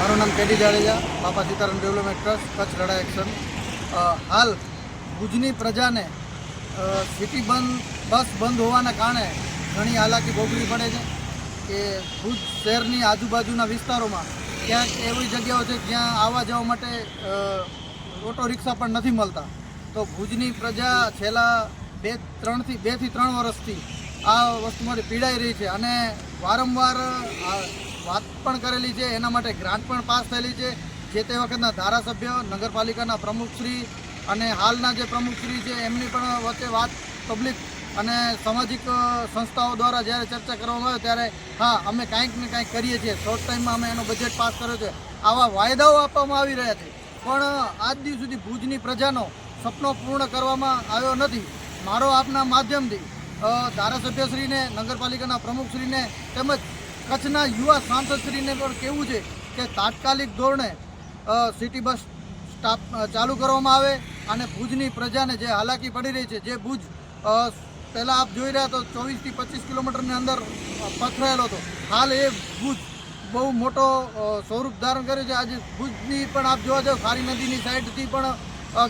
મારું નામ કેડી જાડેજા, બાપા સીતારામ ડેવલપમેન્ટ ટ્રસ્ટ, કચ્છ લડાઈ એક્શન. હાલ ભુજની પ્રજાને સિટી બંધ, બસ બંધ હોવાના કારણે ઘણી હાલાકી ભોગવી પડે છે કે ભુજ શહેરની આજુબાજુના વિસ્તારોમાં ક્યાંક એવી જગ્યાઓ છે જ્યાં આવવા જવા માટે ઓટો રિક્ષા પણ નથી મળતા. તો ભુજની પ્રજા છેલ્લા બે, ત્રણથી બેથી ત્રણ વર્ષથી આ વસ્તુમાંથી પીડાઈ રહી છે અને વારંવાર વાત પણ કરેલી છે, એના માટે ગ્રાન્ટ પણ પાસ થયેલી છે. જે તે વખતના ધારાસભ્ય, નગરપાલિકાના પ્રમુખશ્રી અને હાલના જે પ્રમુખશ્રી છે, એમની પણ વચ્ચે વાત પબ્લિક અને સામાજિક સંસ્થાઓ દ્વારા જ્યારે ચર્ચા કરવામાં આવે ત્યારે, હા, અમે કાંઈક ને કાંઈક કરીએ છીએ. શોર્ટ ટાઈમમાં અમે એનો બજેટ પાસ કર્યો છે. આવા વાયદાઓ આપવામાં આવી રહ્યા છે. પણ, આજ દિવસ સુધી ભુજની પ્રજાનો સપનો પૂર્ણ કરવામાં આવ્યો નથી. મારો આપના માધ્યમથી ધારાસભ્યશ્રીને, નગરપાલિકાના પ્રમુખશ્રીને તેમજ કચ્છના યુવા સાંસદશ્રીને પણ કહેવું છે કે તાત્કાલિક ધોરણે સિટી બસ સ્ટાફ ચાલુ કરવામાં આવે અને ભુજની પ્રજાને જે હાલાકી પડી રહી છે, જે ભુજ પહેલાં આપ જોઈ રહ્યા તો ચોવીસથી પચીસ કિલોમીટરની અંદર પથરાયેલો હતો. હાલ એ ભુજ બહુ મોટો સ્વરૂપ ધારણ કર્યું છે. આજે ભુજની પણ આપ જોવા જાઓ ખારી નદીની સાઈડથી પણ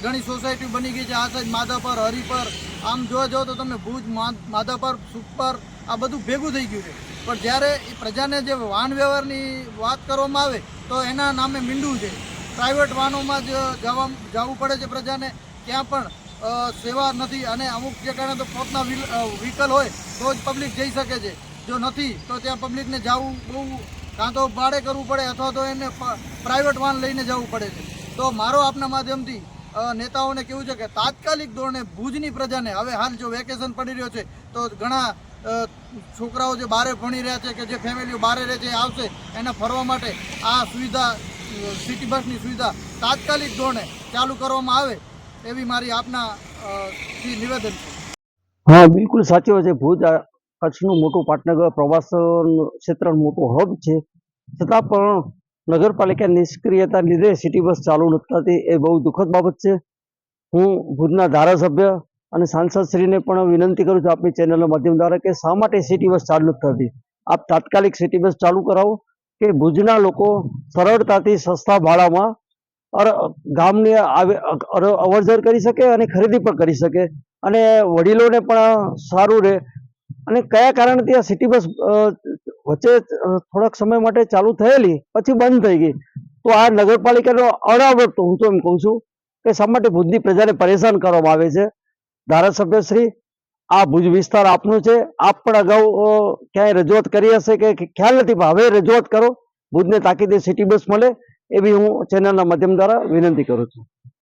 ઘણી સોસાયટી બની ગઈ છે. આ સાઈડ માધાપર, હરિપર, આમ જોવા જાઓ તો તમે ભુજ માધાપર સુખપર આ બધું ભેગું થઈ ગયું છે. પણ જ્યારે એ પ્રજાને જે વાહન વ્યવહારની વાત કરવામાં આવે, તો એના નામે મીંડું છે. પ્રાઇવેટ વાહનોમાં જ જવા, જવું પડે છે પ્રજાને. ત્યાં પણ સેવા નથી અને અમુક જગ્યાએ તો પોતના વ્હીકલ હોય, તો જ પબ્લિક જઈ શકે છે. જો નથી, તો ત્યાં પબ્લિકને જવું બહુ કાં તો ભાડે કરવું પડે અથવા તો એને પ્રાઇવેટ વાહન લઈને જવું પડે છે. તો મારો આપના માધ્યમથી નેતાઓને કેવું છે કે તાત્કાલિક ધોરણે ભુજની પ્રજાને, હવે હાલ જો વેકેશન પડી રહ્યો છે, તો ઘણા છોકરાઓ જે બારે ભણી રહ્યા છે કે જે ફેમિલીઓ બારે રહે છે આવશે એને ફરવા માટે આ સુવિધા સિટી બસની સુવિધા તાત્કાલિક ધોરણે ચાલુ કરવામાં આવે એવી મારી આપના નિવેદન છે. હા, બિલકુલ સાચી વાત છે. ભુજ કચ્છનું મોટું પાટનગર પ્રવાસન ક્ષેત્રનું મોટું હબ છે. છતાં પણ નગરપાલિકા નિષ્ક્રિયતા લીધે સિટી બસ ચાલુ નથી થતી એ બહુ દુઃખદ બાબત છે. હું ભુજના ધારાસભ્ય અને સાંસદશ્રીને પણ વિનંતી કરું છું આપની ચેનલના માધ્યમ દ્વારા કે શા માટે સિટી બસ ચાલુ થતી? આપ તાત્કાલિક સિટી બસ ચાલુ કરાવો કે ભુજના લોકો સરળતાથી સસ્તા ભાડામાં ગામની આવે અવર જવર કરી શકે અને ખરીદી પણ કરી શકે. અને વડીલોને પણ સારું રહે. અને કયા કારણથી આ સિટી બસ વચ્ચે થોડાક સમય માટે ચાલુ થયેલી, પછી બંધ થઈ ગઈ? તો આ નગરપાલિકાનો અનાવત હું તો એમ કહું છું કે શા માટે ભુજની પ્રજાને પરેશાન કરવામાં આવે છે? ધારાસભ્યશ્રી આ ભુજ વિસ્તાર આપનું છે. આપ પણ અગાઉ ક્યાંય રજૂઆત કરી હશે કે ખ્યાલ નથી, પણ હવે રજૂઆત કરો. ભુજને તાકીદે સિટી બસ મળે એવી હું ચેનલના માધ્યમ દ્વારા વિનંતી કરું છું.